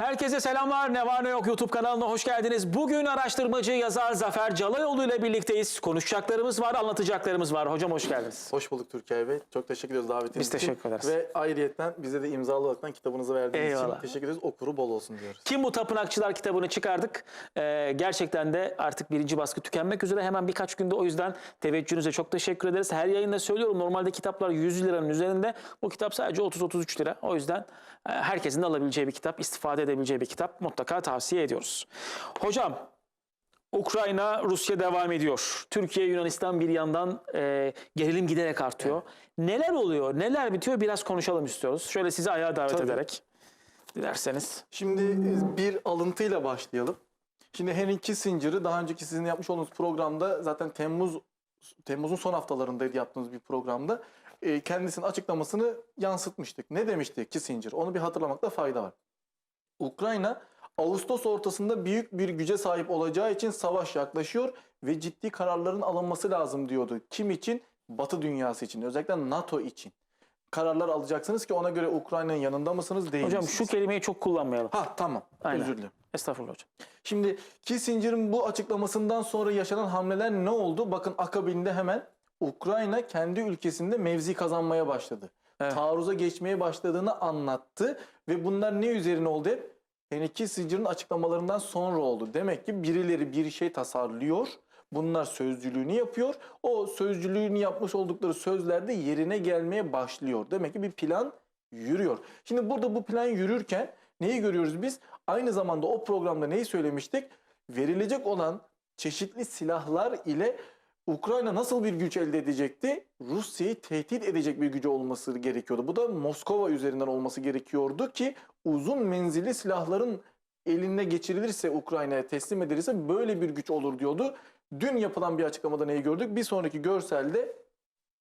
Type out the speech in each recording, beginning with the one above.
Herkese selamlar. Ne var ne yok YouTube kanalına hoş geldiniz. Bugün araştırmacı yazar Zafer Calayoğlu ile birlikteyiz. Konuşacaklarımız var, anlatacaklarımız var. Hocam hoş geldiniz. Hoş bulduk Türkiye Bey. Çok teşekkür ediyoruz davetiniz Biz için. teşekkür ederiz. Ve ayrıyetten bize de imzalı olarak kitabınızı verdiğiniz Eyvallah. için teşekkür ederiz. Okuru bol olsun diyoruz. Kim bu Tapınakçılar kitabını çıkardık. Ee, gerçekten de artık birinci baskı tükenmek üzere. Hemen birkaç günde o yüzden teveccühünüze çok teşekkür ederiz. Her yayında söylüyorum normalde kitaplar 100 liranın üzerinde. Bu kitap sadece 30-33 lira. O yüzden e, herkesin de alabileceği bir kitap, istifade edebileceği bir kitap mutlaka tavsiye ediyoruz. Hocam Ukrayna, Rusya devam ediyor. Türkiye, Yunanistan bir yandan e, gerilim giderek artıyor. Neler oluyor, neler bitiyor biraz konuşalım istiyoruz. Şöyle sizi ayağa davet Tabii. ederek dilerseniz. Şimdi e, bir alıntıyla başlayalım. Şimdi Henry Kissinger'ı daha önceki sizin yapmış olduğunuz programda zaten Temmuz Temmuz'un son haftalarındaydı yaptığımız bir programda. e, Kendisinin açıklamasını yansıtmıştık. Ne demişti Kissinger? Onu bir hatırlamakta fayda var. Ukrayna Ağustos ortasında büyük bir güce sahip olacağı için savaş yaklaşıyor ve ciddi kararların alınması lazım diyordu. Kim için? Batı dünyası için. Özellikle NATO için. Kararlar alacaksınız ki ona göre Ukrayna'nın yanında mısınız değil Hocam misiniz? şu kelimeyi çok kullanmayalım. Ha tamam. Aynen. Özür dilerim. Estağfurullah hocam. Şimdi Kissinger'ın bu açıklamasından sonra yaşanan hamleler ne oldu? Bakın akabinde hemen Ukrayna kendi ülkesinde mevzi kazanmaya başladı. Evet. Taarruza geçmeye başladığını anlattı ve bunlar ne üzerine oldu hep? Henry Kissinger'ın açıklamalarından sonra oldu. Demek ki birileri bir şey tasarlıyor. Bunlar sözcülüğünü yapıyor. O sözcülüğünü yapmış oldukları sözlerde yerine gelmeye başlıyor. Demek ki bir plan yürüyor. Şimdi burada bu plan yürürken neyi görüyoruz biz? Aynı zamanda o programda neyi söylemiştik? Verilecek olan çeşitli silahlar ile Ukrayna nasıl bir güç elde edecekti? Rusya'yı tehdit edecek bir gücü olması gerekiyordu. Bu da Moskova üzerinden olması gerekiyordu ki uzun menzilli silahların eline geçirilirse Ukrayna'ya teslim edilirse böyle bir güç olur diyordu. Dün yapılan bir açıklamada neyi gördük? Bir sonraki görselde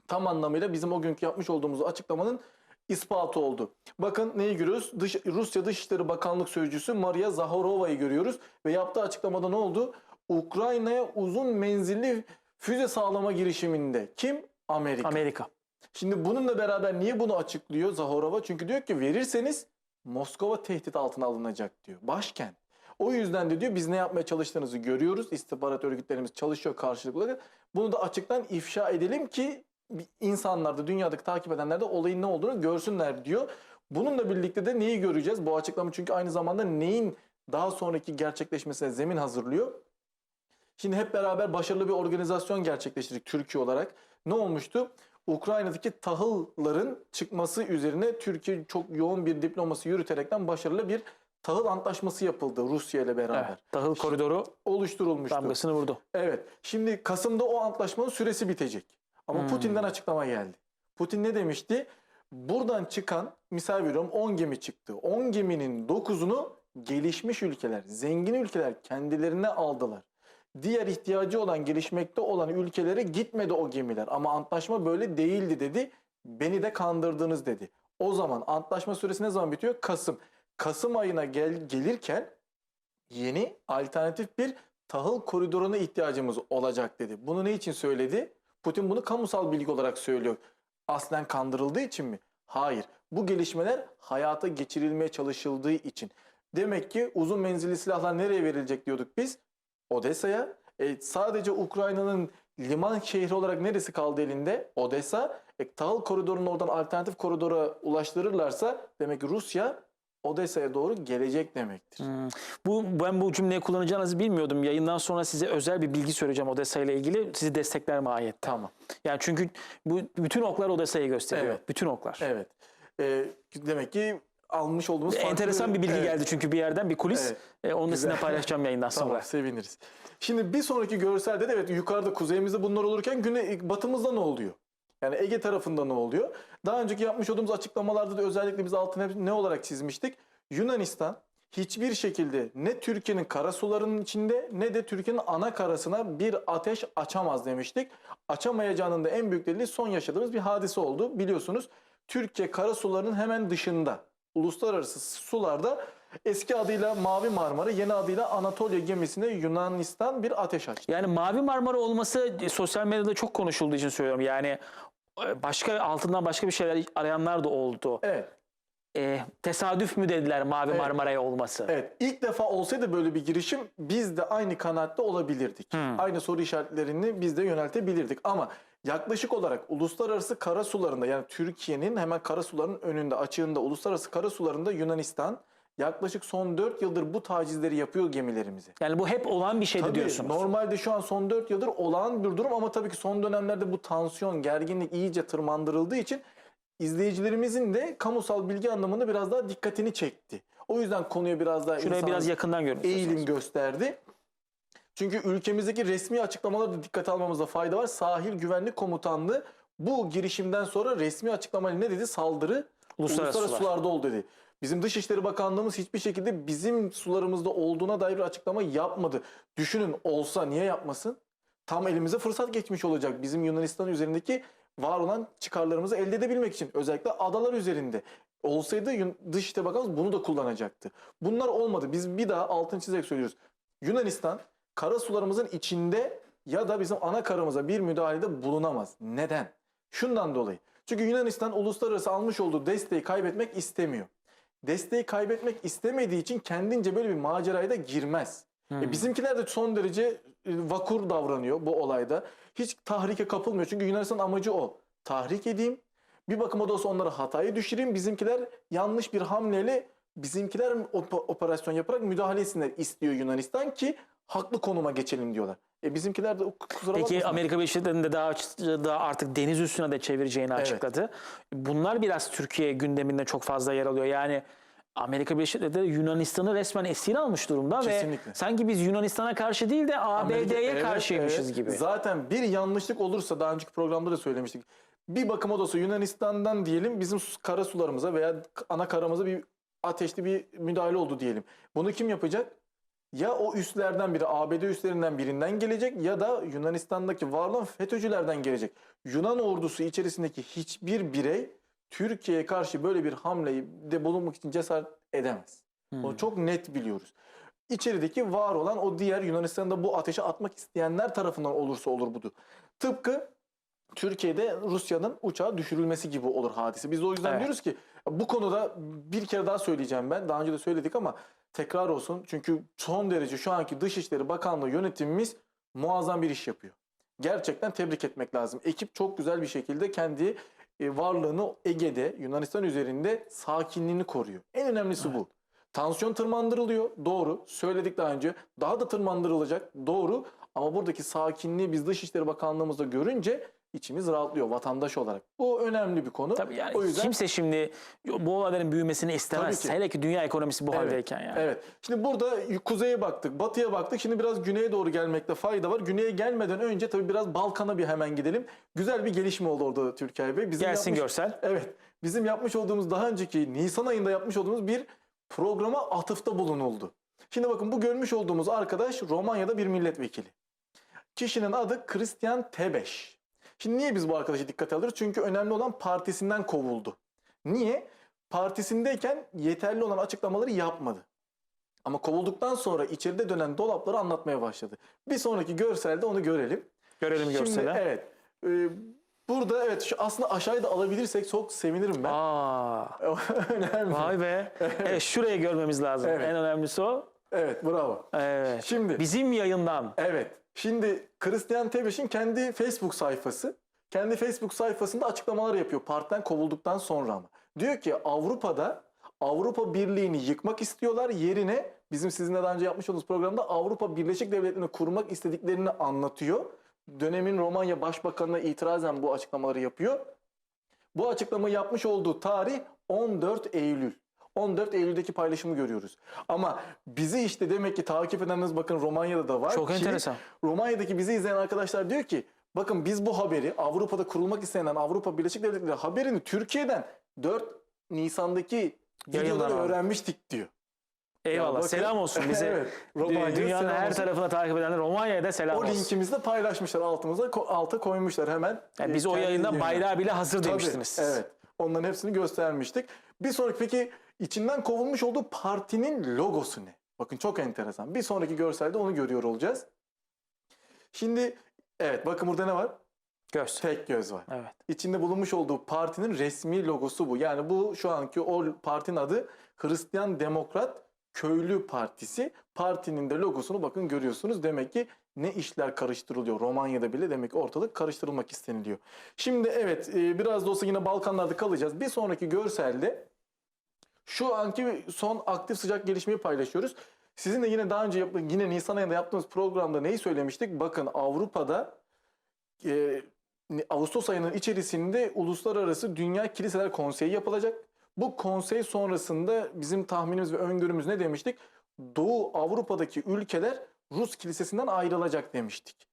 tam anlamıyla bizim o günkü yapmış olduğumuz açıklamanın ispatı oldu. Bakın neyi görüyoruz? Dış, Rusya Dışişleri Bakanlık Sözcüsü Maria Zaharova'yı görüyoruz ve yaptığı açıklamada ne oldu? Ukrayna'ya uzun menzilli füze sağlama girişiminde. Kim? Amerika. Amerika. Şimdi bununla beraber niye bunu açıklıyor Zahorova? Çünkü diyor ki verirseniz Moskova tehdit altına alınacak diyor. Başkent. O yüzden de diyor biz ne yapmaya çalıştığınızı görüyoruz. İstihbarat örgütlerimiz çalışıyor karşılıklı. Bunu da açıktan ifşa edelim ki insanlar da dünyadaki takip edenler de olayın ne olduğunu görsünler diyor. Bununla birlikte de neyi göreceğiz? Bu açıklama çünkü aynı zamanda neyin daha sonraki gerçekleşmesine zemin hazırlıyor. Şimdi hep beraber başarılı bir organizasyon gerçekleştirdik Türkiye olarak. Ne olmuştu? Ukrayna'daki tahılların çıkması üzerine Türkiye çok yoğun bir diploması yürüterekten başarılı bir tahıl antlaşması yapıldı Rusya ile beraber. Evet. Tahıl koridoru Oluşturulmuştu. damgasını vurdu. Evet. Şimdi Kasım'da o antlaşmanın süresi bitecek. Ama Hmm. Putin'den açıklama geldi. Putin ne demişti? Buradan çıkan, misal veriyorum 10 gemi çıktı. 10 geminin 9'unu gelişmiş ülkeler, zengin ülkeler kendilerine aldılar. Diğer ihtiyacı olan, gelişmekte olan ülkelere gitmedi o gemiler. Ama antlaşma böyle değildi dedi. Beni de kandırdınız dedi. O zaman antlaşma süresi ne zaman bitiyor? Kasım. Kasım ayına gel, gelirken yeni alternatif bir tahıl koridoruna ihtiyacımız olacak dedi. Bunu ne için söyledi? Putin bunu kamusal bilgi olarak söylüyor. Aslen kandırıldığı için mi? Hayır. Bu gelişmeler hayata geçirilmeye çalışıldığı için. Demek ki uzun menzilli silahlar nereye verilecek diyorduk biz? Odessa'ya. E, sadece Ukrayna'nın liman şehri olarak neresi kaldı elinde? Odessa. E, tahıl koridorunu oradan alternatif koridora ulaştırırlarsa demek ki Rusya Odessa'ya doğru gelecek demektir. Hmm. Bu ben bu cümleyi kullanacağınızı bilmiyordum. Yayından sonra size özel bir bilgi söyleyeceğim Odessa ile ilgili. Sizi destekler mahiyette. Tamam. Yani çünkü bu bütün oklar Odessa'yı gösteriyor. Evet. Bütün oklar. Evet. E, demek ki almış olduğumuz farklı- Enteresan bir bilgi Evet. geldi çünkü bir yerden bir kulis. Evet. E, onu Güzel. sizinle paylaşacağım yayından sonra. Tamam seviniriz. Şimdi bir sonraki görselde de evet yukarıda kuzeyimizde bunlar olurken güney batımızda ne oluyor? Yani Ege tarafında ne oluyor? Daha önceki yapmış olduğumuz açıklamalarda da özellikle biz altına hep ne olarak çizmiştik? Yunanistan hiçbir şekilde ne Türkiye'nin karasularının içinde ne de Türkiye'nin ana karasına bir ateş açamaz demiştik. Açamayacağının da en büyük delili son yaşadığımız bir hadise oldu. Biliyorsunuz Türkiye karasularının hemen dışında uluslararası sularda eski adıyla Mavi Marmara, yeni adıyla Anatolia gemisine Yunanistan bir ateş açtı. Yani Mavi Marmara olması sosyal medyada çok konuşulduğu için söylüyorum. Yani e, başka altından başka bir şeyler arayanlar da oldu. Evet. e, tesadüf mü dediler Mavi Evet. Marmara'ya olması? Evet ilk defa olsaydı böyle bir girişim biz de aynı kanaatte olabilirdik. Hmm. Aynı soru işaretlerini biz de yöneltebilirdik ama yaklaşık olarak uluslararası kara sularında yani Türkiye'nin hemen kara sularının önünde açığında uluslararası kara sularında Yunanistan yaklaşık son 4 yıldır bu tacizleri yapıyor gemilerimize. Yani bu hep olan bir şeydi Tabii diyorsunuz. normalde şu an son 4 yıldır olağan bir durum ama tabii ki son dönemlerde bu tansiyon, gerginlik iyice tırmandırıldığı için izleyicilerimizin de kamusal bilgi anlamında biraz daha dikkatini çekti. O yüzden konuya biraz daha Şuraya biraz yakından görün. eğilim gösterdi. Çünkü ülkemizdeki resmi açıklamaları da dikkate almamızda fayda var. Sahil Güvenlik Komutanlığı bu girişimden sonra resmi açıklamayla ne dedi? Saldırı Uluslararası uluslararası, sular. sularda oldu dedi. Bizim Dışişleri Bakanlığımız hiçbir şekilde bizim sularımızda olduğuna dair bir açıklama yapmadı. Düşünün olsa niye yapmasın? Tam elimize fırsat geçmiş olacak. Bizim Yunanistan üzerindeki var olan çıkarlarımızı elde edebilmek için. Özellikle adalar üzerinde. Olsaydı Dışişleri Bakanımız bunu da kullanacaktı. Bunlar olmadı. Biz bir daha altını çizerek söylüyoruz. Yunanistan kara sularımızın içinde ya da bizim ana karımıza bir müdahalede bulunamaz. Neden? Şundan dolayı. Çünkü Yunanistan uluslararası almış olduğu desteği kaybetmek istemiyor. Desteği kaybetmek istemediği için kendince böyle bir maceraya da girmez. Hmm. E bizimkiler de son derece e, vakur davranıyor bu olayda. Hiç tahrike kapılmıyor. Çünkü Yunanistan amacı o. Tahrik edeyim. Bir bakıma da olsa onları hatayı düşüreyim. Bizimkiler yanlış bir hamleyle bizimkiler op- operasyon yaparak müdahale etsinler istiyor Yunanistan ki haklı konuma geçelim diyorlar. E bizimkiler de kusura Peki. Amerika Birleşik Devletleri'nde daha, daha artık deniz üstüne de çevireceğini Evet. açıkladı. Bunlar biraz Türkiye gündeminde çok fazla yer alıyor. Yani Amerika Birleşik Devletleri Yunanistan'ı resmen esir almış durumda Kesinlikle. ve sanki biz Yunanistan'a karşı değil de ABD'ye evet, karşıymışız evet. gibi. Zaten bir yanlışlık olursa daha önceki programda da söylemiştik. Bir bakıma da olsa Yunanistan'dan diyelim bizim kara sularımıza veya ana karamıza bir ateşli bir müdahale oldu diyelim. Bunu kim yapacak? Ya o üslerden biri ABD üslerinden birinden gelecek ya da Yunanistan'daki var olan FETÖ'cülerden gelecek. Yunan ordusu içerisindeki hiçbir birey Türkiye'ye karşı böyle bir hamleyi de bulunmak için cesaret edemez. Hmm. Bunu çok net biliyoruz. İçerideki var olan o diğer Yunanistan'da bu ateşe atmak isteyenler tarafından olursa olur budur. Tıpkı Türkiye'de Rusya'nın uçağı düşürülmesi gibi olur hadise. Biz de o yüzden Evet. diyoruz ki bu konuda bir kere daha söyleyeceğim ben. Daha önce de söyledik ama tekrar olsun. Çünkü son derece şu anki Dışişleri Bakanlığı yönetimimiz muazzam bir iş yapıyor. Gerçekten tebrik etmek lazım. Ekip çok güzel bir şekilde kendi e, varlığını Ege'de, Yunanistan üzerinde sakinliğini koruyor. En önemlisi bu. Tansiyon tırmandırılıyor. Doğru. Söyledik daha önce. Daha da tırmandırılacak. Doğru. Ama buradaki sakinliği biz Dışişleri Bakanlığımızda görünce içimiz rahatlıyor vatandaş olarak. Bu önemli bir konu. Tabii yani o yüzden kimse şimdi bu olayların büyümesini istemez. Tabii ki. Hele ki dünya ekonomisi bu Evet, haldeyken yani. Evet. Şimdi burada kuzeye baktık, batıya baktık. Şimdi biraz güneye doğru gelmekte fayda var. Güneye gelmeden önce tabii biraz Balkan'a bir hemen gidelim. Güzel bir gelişme oldu orada Türkiye Bey. Bizim Gelsin yapmış- görsel. Evet. Bizim yapmış olduğumuz daha önceki Nisan ayında yapmış olduğumuz bir programa atıfta bulunuldu. Şimdi bakın bu görmüş olduğumuz arkadaş Romanya'da bir milletvekili. Kişinin adı Christian Tebeş. Şimdi niye biz bu arkadaşı dikkate alıyoruz? Çünkü önemli olan partisinden kovuldu. Niye? Partisindeyken yeterli olan açıklamaları yapmadı. Ama kovulduktan sonra içeride dönen dolapları anlatmaya başladı. Bir sonraki görselde onu görelim. Görelim görseli. evet. e, burada evet şu aslında aşağıya da alabilirsek çok sevinirim ben. Aa, Önemli. vay be. Evet şurayı görmemiz lazım. Evet. En önemlisi o. Evet bravo. Evet. Şimdi Bizim yayından. evet. Şimdi Christian Tebeş'in kendi Facebook sayfası. Kendi Facebook sayfasında açıklamalar yapıyor partiden kovulduktan sonra ama. Diyor ki Avrupa'da Avrupa Birliği'ni yıkmak istiyorlar. Yerine bizim sizinle daha önce yapmış olduğumuz programda Avrupa Birleşik Devletleri'ni kurmak istediklerini anlatıyor. Dönemin Romanya Başbakanı'na itirazen bu açıklamaları yapıyor. Bu açıklamayı yapmış olduğu tarih 14 Eylül. 14 Eylül'deki paylaşımı görüyoruz. Ama bizi işte demek ki takip edeniniz bakın Romanya'da da var. Çok ki enteresan. Romanya'daki bizi izleyen arkadaşlar diyor ki bakın biz bu haberi Avrupa'da kurulmak istenen Avrupa Birleşik Devletleri haberini Türkiye'den 4 Nisan'daki videoları öğrenmiştik diyor. Eyvallah. bakın- Selam olsun bize. Evet, Dünyanın her olsun. tarafına takip edenler Romanya'ya da selam O olsun. linkimizi de paylaşmışlar altımıza alta koymuşlar hemen. Yani e, biz o yayında bayrağı bile hazır Tabii, demiştiniz. Evet. Onların hepsini göstermiştik. Bir sonraki peki içinden kovulmuş olduğu partinin logosu ne? Bakın çok enteresan. Bir sonraki görselde onu görüyor olacağız. Şimdi evet bakın burada ne var? Göz. Tek göz var. Evet. İçinde bulunmuş olduğu partinin resmi logosu bu. Yani bu şu anki o partinin adı Hristiyan Demokrat Köylü Partisi. Partinin de logosunu bakın görüyorsunuz. Demek ki ne işler karıştırılıyor. Romanya'da bile demek ki ortalık karıştırılmak isteniliyor. Şimdi evet e, biraz da olsa yine Balkanlarda kalacağız. Bir sonraki görselde şu anki son aktif sıcak gelişmeyi paylaşıyoruz. Sizin de yine daha önce yine Nisan ayında yaptığımız programda neyi söylemiştik? Bakın Avrupa'da e, Ağustos ayının içerisinde Uluslararası Dünya Kiliseler Konseyi yapılacak. Bu konsey sonrasında bizim tahminimiz ve öngörümüz ne demiştik? Doğu Avrupa'daki ülkeler Rus kilisesinden ayrılacak demiştik.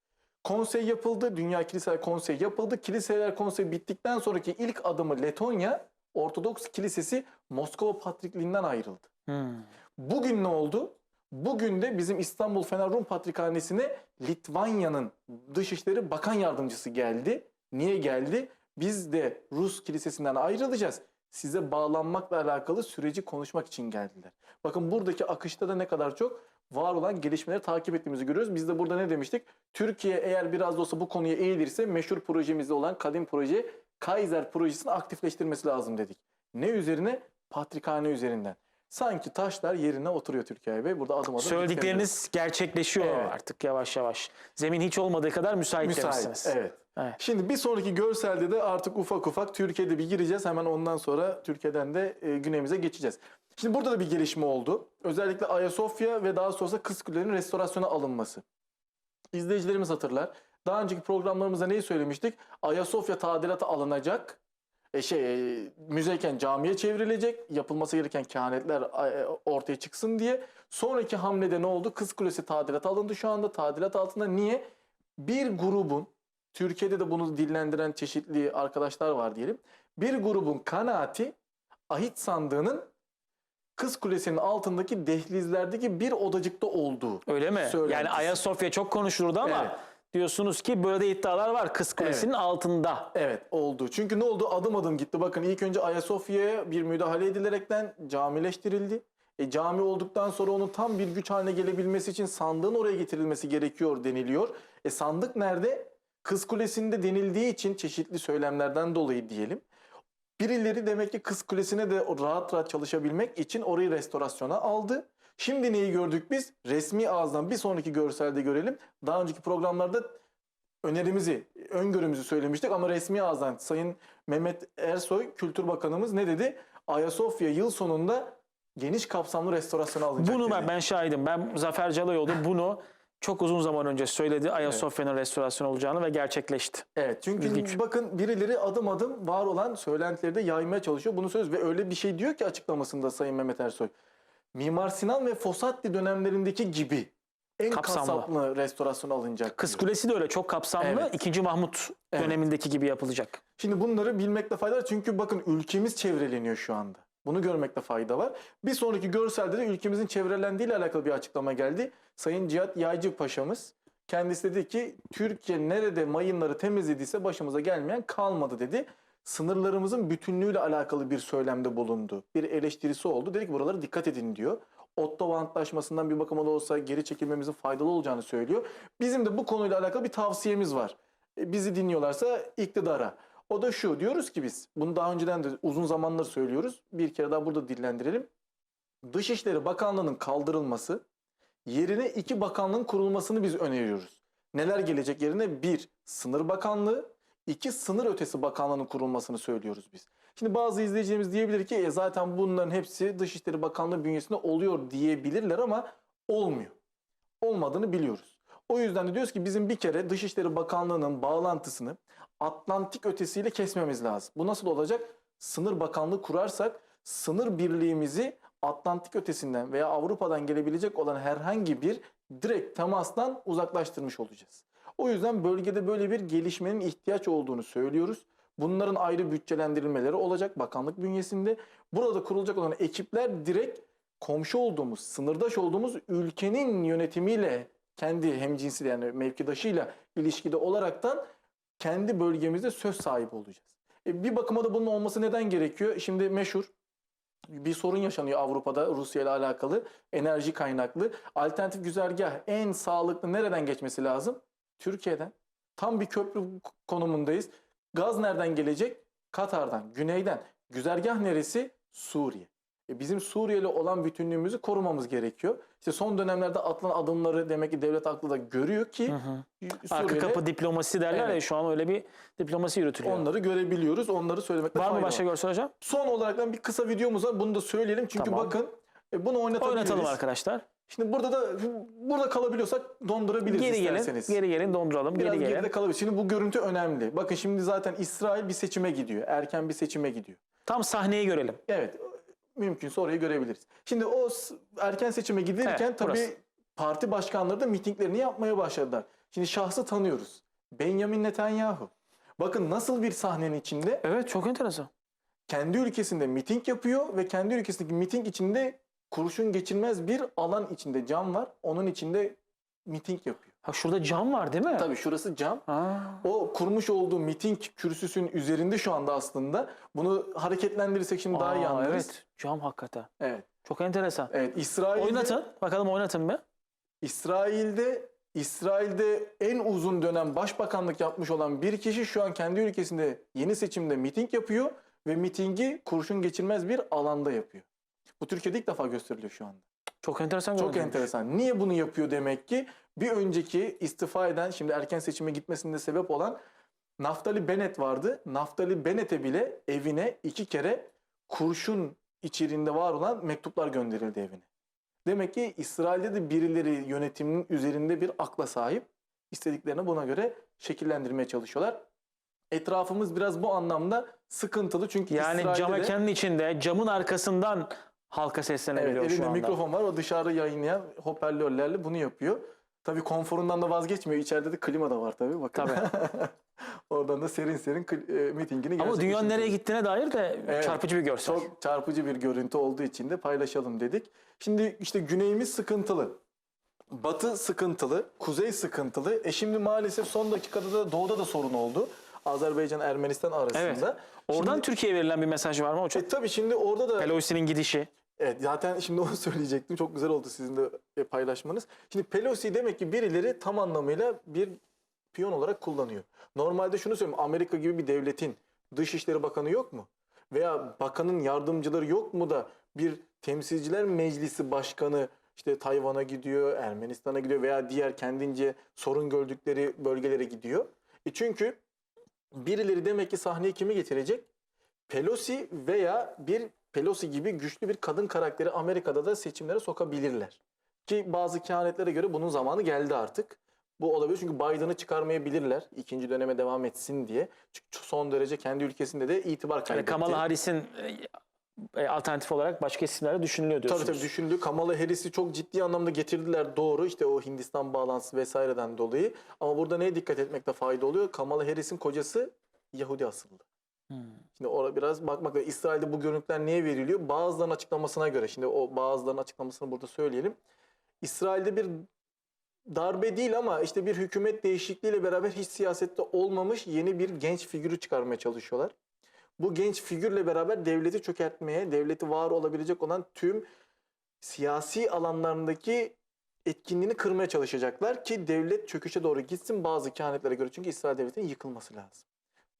Konsey yapıldı, Dünya Kiliseler Konseyi yapıldı. Kiliseler Konseyi bittikten sonraki ilk adımı Letonya Ortodoks Kilisesi Moskova Patrikliğinden ayrıldı. Hmm. Bugün ne oldu? Bugün de bizim İstanbul Fener Rum Patrikhanesi'ne Litvanya'nın Dışişleri Bakan Yardımcısı geldi. Niye geldi? Biz de Rus kilisesinden ayrılacağız. Size bağlanmakla alakalı süreci konuşmak için geldiler. Bakın buradaki akışta da ne kadar çok var olan gelişmeleri takip ettiğimizi görüyoruz. Biz de burada ne demiştik? Türkiye eğer biraz da olsa bu konuya eğilirse meşhur projemizde olan kadim proje Kaiser projesini aktifleştirmesi lazım dedik. Ne üzerine? Patrikhane üzerinden. Sanki taşlar yerine oturuyor Türkiye Bey. Burada adım adım Söyledikleriniz gerçekleşiyor Evet. artık yavaş yavaş. Zemin hiç olmadığı kadar müsait, müsait. demişsiniz. Evet. Evet. Şimdi bir sonraki görselde de artık ufak ufak Türkiye'de bir gireceğiz. Hemen ondan sonra Türkiye'den de e, güneyimize geçeceğiz. Şimdi burada da bir gelişme oldu. Özellikle Ayasofya ve daha sonrasında Kız Kulelerinin restorasyona alınması. İzleyicilerimiz hatırlar. Daha önceki programlarımızda neyi söylemiştik? Ayasofya tadilata alınacak. E şey e, müzeyken camiye çevrilecek. Yapılması gereken kehanetler e, ortaya çıksın diye. Sonraki hamlede ne oldu? Kız Kulesi tadilata alındı şu anda. Tadilat altında niye? Bir grubun Türkiye'de de bunu dillendiren çeşitli arkadaşlar var diyelim. Bir grubun kanaati ahit sandığının Kız Kulesi'nin altındaki dehlizlerdeki bir odacıkta olduğu. Öyle mi? Söylentisi. Yani Ayasofya çok konuşulurdu ama Evet. Diyorsunuz ki böyle de iddialar var Kız Kulesi'nin altında. Evet oldu. Çünkü ne oldu? Adım adım gitti. Bakın ilk önce Ayasofya'ya bir müdahale edilerekten camileştirildi. E, cami olduktan sonra onun tam bir güç haline gelebilmesi için sandığın oraya getirilmesi gerekiyor deniliyor. E sandık nerede? Kız Kulesi'nde denildiği için çeşitli söylemlerden dolayı diyelim. Birileri demek ki Kız Kulesi'ne de rahat rahat çalışabilmek için orayı restorasyona aldı. Şimdi neyi gördük biz? Resmi ağızdan bir sonraki görselde görelim. Daha önceki programlarda önerimizi, öngörümüzü söylemiştik ama resmi ağızdan Sayın Mehmet Ersoy Kültür Bakanımız ne dedi? Ayasofya yıl sonunda geniş kapsamlı restorasyona alınacak Bunu dedi. ben, ben şahidim. Ben Zafer Calayoğlu bunu çok uzun zaman önce söyledi Ayasofya'nın restorasyonu olacağını ve gerçekleşti. Evet çünkü İlginç. bakın birileri adım adım var olan söylentileri de yaymaya çalışıyor. Bunu söylüyoruz ve öyle bir şey diyor ki açıklamasında Sayın Mehmet Ersoy. Mimar Sinan ve Fosatti dönemlerindeki gibi en Kapsamlı. kapsamlı restorasyon alınacak. Kız diyor. Kulesi de öyle çok kapsamlı. Evet. 2. Mahmut Evet. dönemindeki gibi yapılacak. Şimdi bunları bilmekte fayda var çünkü bakın ülkemiz çevreleniyor şu anda. Bunu görmekte fayda var. Bir sonraki görselde de ülkemizin çevrelendiği ile alakalı bir açıklama geldi. Sayın Cihat Yaycı Paşa'mız kendisi dedi ki Türkiye nerede mayınları temizlediyse başımıza gelmeyen kalmadı dedi. Sınırlarımızın bütünlüğüyle alakalı bir söylemde bulundu. Bir eleştirisi oldu. Dedi ki buralara dikkat edin diyor. Ottawa Antlaşması'ndan bir bakıma da olsa geri çekilmemizin faydalı olacağını söylüyor. Bizim de bu konuyla alakalı bir tavsiyemiz var. E, Bizi dinliyorlarsa iktidara. O da şu diyoruz ki biz bunu daha önceden de uzun zamandır söylüyoruz. Bir kere daha burada dillendirelim. Dışişleri Bakanlığı'nın kaldırılması yerine iki bakanlığın kurulmasını biz öneriyoruz. Neler gelecek yerine? Bir, Sınır Bakanlığı. İki Sınır Ötesi Bakanlığı'nın kurulmasını söylüyoruz biz. Şimdi bazı izleyicilerimiz diyebilir ki e zaten bunların hepsi Dışişleri Bakanlığı bünyesinde oluyor diyebilirler ama olmuyor. Olmadığını biliyoruz. O yüzden de diyoruz ki bizim bir kere Dışişleri Bakanlığı'nın bağlantısını Atlantik ötesiyle kesmemiz lazım. Bu nasıl olacak? Sınır Bakanlığı kurarsak sınır birliğimizi Atlantik ötesinden veya Avrupa'dan gelebilecek olan herhangi bir direkt temastan uzaklaştırmış olacağız. O yüzden bölgede böyle bir gelişmenin ihtiyaç olduğunu söylüyoruz. Bunların ayrı bütçelendirilmeleri olacak bakanlık bünyesinde. Burada kurulacak olan ekipler direkt komşu olduğumuz, sınırdaş olduğumuz ülkenin yönetimiyle kendi hemcinsiyle yani mevkidaşıyla ilişkide olaraktan kendi bölgemizde söz sahibi olacağız. E, bir bakıma da bunun olması neden gerekiyor? Şimdi meşhur bir sorun yaşanıyor Avrupa'da Rusya ile alakalı enerji kaynaklı. Alternatif güzergah en sağlıklı nereden geçmesi lazım? Türkiye'den. Tam bir köprü konumundayız. Gaz nereden gelecek? Katar'dan, güneyden. Güzergah neresi? Suriye. E bizim Suriye'yle olan bütünlüğümüzü korumamız gerekiyor. İşte son dönemlerde atılan adımları demek ki devlet aklı da görüyor ki Arka Suriye'de kapı diplomasi derler ya Evet. şu an öyle bir diplomasi yürütülüyor. onları görebiliyoruz. Onları söylemekte Var mı başka görsel hocam? Son olarak bir kısa videomuz var. Bunu da söyleyelim. Çünkü Tamam. bakın e, bunu oynatabiliriz. Oynatalım arkadaşlar. Şimdi burada da burada kalabiliyorsak dondurabiliriz Geri gelin, isterseniz. geri gelin donduralım. Biraz geri gelin. geride kalabilir. Şimdi bu görüntü önemli. Bakın şimdi zaten İsrail bir seçime gidiyor. Erken bir seçime gidiyor. Tam sahneyi görelim. Evet. Mümkünse orayı görebiliriz. Şimdi o erken seçime gidilirken Evet, tabii burası. parti başkanları da mitinglerini yapmaya başladılar. Şimdi şahsı tanıyoruz. Benjamin Netanyahu. Bakın nasıl bir sahnenin içinde Evet çok enteresan. kendi ülkesinde miting yapıyor ve kendi ülkesindeki miting içinde kurşun geçirmez bir alan içinde cam var. Onun içinde miting yapıyor. Ha şurada cam var değil mi? Tabii şurası cam. Ha. O kurmuş olduğu miting kürsüsünün üzerinde şu anda aslında. Bunu hareketlendirirsek şimdi daha iyi Aa, anlarız. Evet cam hakikaten. Evet. Çok enteresan. Evet. İsrail'de, Oynatın. Bakalım oynatın bir. İsrail'de İsrail'de en uzun dönem başbakanlık yapmış olan bir kişi şu an kendi ülkesinde yeni seçimde miting yapıyor ve mitingi kurşun geçirmez bir alanda yapıyor. Bu Türkiye'de ilk defa gösteriliyor şu anda. Çok enteresan Çok görünüyor. enteresan. Niye bunu yapıyor demek ki? Bir önceki istifa eden, şimdi erken seçime gitmesinde sebep olan Naftali Bennett vardı. Naftali Bennett'e bile evine iki kere kurşun içeriğinde var olan mektuplar gönderildi evine. Demek ki İsrail'de de birileri yönetiminin üzerinde bir akla sahip. istediklerini buna göre şekillendirmeye çalışıyorlar. Etrafımız biraz bu anlamda sıkıntılı çünkü Yani İsrail'de cam de- mekanın içinde camın arkasından halka Evet, seslenebiliyor elinde şu anda. mikrofon var. O dışarı yayınlayan hoparlörlerle bunu yapıyor. Tabii konforundan da vazgeçmiyor. İçeride de klima da var tabii. Bakın. Tabii. Oradan da serin serin e, mitingini Ama dünyanın nereye gittiğine dair de Evet. çarpıcı bir görsel. Çok çarpıcı bir görüntü olduğu için de paylaşalım dedik. Şimdi işte güneyimiz sıkıntılı. Batı sıkıntılı, kuzey sıkıntılı. E şimdi maalesef son dakikada da doğuda da sorun oldu. Azerbaycan Ermenistan arasında. Evet. Oradan Şimdi- Türkiye'ye verilen bir mesaj var mı hocam? E tabii şimdi orada da Pelosi'nin gidişi. Evet zaten şimdi onu söyleyecektim. Çok güzel oldu sizin de e, paylaşmanız. Şimdi Pelosi demek ki birileri tam anlamıyla bir piyon olarak kullanıyor. Normalde şunu söyleyeyim. Amerika gibi bir devletin Dışişleri Bakanı yok mu? Veya bakanın yardımcıları yok mu da bir temsilciler meclisi başkanı işte Tayvan'a gidiyor, Ermenistan'a gidiyor veya diğer kendince sorun gördükleri bölgelere gidiyor. E çünkü birileri demek ki sahneye kimi getirecek? Pelosi veya bir Pelosi gibi güçlü bir kadın karakteri Amerika'da da seçimlere sokabilirler. Ki bazı kehanetlere göre bunun zamanı geldi artık. Bu olabilir çünkü Biden'ı çıkarmayabilirler ikinci döneme devam etsin diye. Çünkü son derece kendi ülkesinde de itibar Yani kaybetti. Kamala Harris'in e, e, alternatif olarak başka isimler de düşünülüyor Tabii diyorsunuz. tabii düşündü. Kamala Harris'i çok ciddi anlamda getirdiler doğru işte o Hindistan bağlantısı vesaireden dolayı. Ama burada neye dikkat etmekte fayda oluyor? Kamala Harris'in kocası Yahudi asıllı. Hmm. Şimdi orada biraz bakmak lazım. İsrail'de bu görüntüler niye veriliyor? Bazılarının açıklamasına göre. Şimdi o bazılarının açıklamasını burada söyleyelim. İsrail'de bir darbe değil ama işte bir hükümet değişikliğiyle beraber hiç siyasette olmamış yeni bir genç figürü çıkarmaya çalışıyorlar. Bu genç figürle beraber devleti çökertmeye, devleti var olabilecek olan tüm siyasi alanlarındaki etkinliğini kırmaya çalışacaklar ki devlet çöküşe doğru gitsin bazı kehanetlere göre. Çünkü İsrail devletinin yıkılması lazım.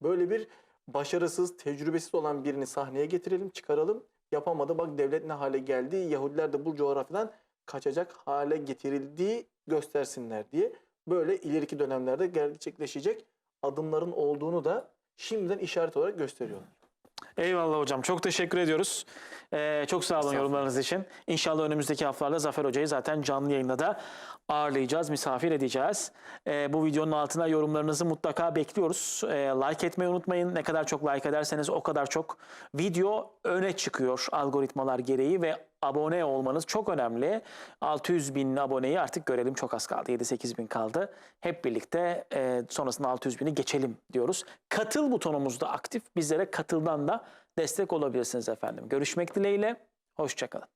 Böyle bir başarısız, tecrübesiz olan birini sahneye getirelim, çıkaralım. Yapamadı. Bak devlet ne hale geldi. Yahudiler de bu coğrafyadan kaçacak hale getirildiği göstersinler diye. Böyle ileriki dönemlerde gerçekleşecek adımların olduğunu da şimdiden işaret olarak gösteriyorlar. Eyvallah hocam. Çok teşekkür ediyoruz. Ee, çok sağ olun yorumlarınız için. İnşallah önümüzdeki haftalarda Zafer Hoca'yı zaten canlı yayında da ağırlayacağız, misafir edeceğiz. Ee, bu videonun altına yorumlarınızı mutlaka bekliyoruz. Ee, like etmeyi unutmayın. Ne kadar çok like ederseniz o kadar çok video öne çıkıyor algoritmalar gereği ve abone olmanız çok önemli. 600 bin aboneyi artık görelim çok az kaldı. 7-8 bin kaldı. Hep birlikte e, sonrasında 600 bini geçelim diyoruz. Katıl butonumuz da aktif. Bizlere katıldan da destek olabilirsiniz efendim. Görüşmek dileğiyle. Hoşçakalın.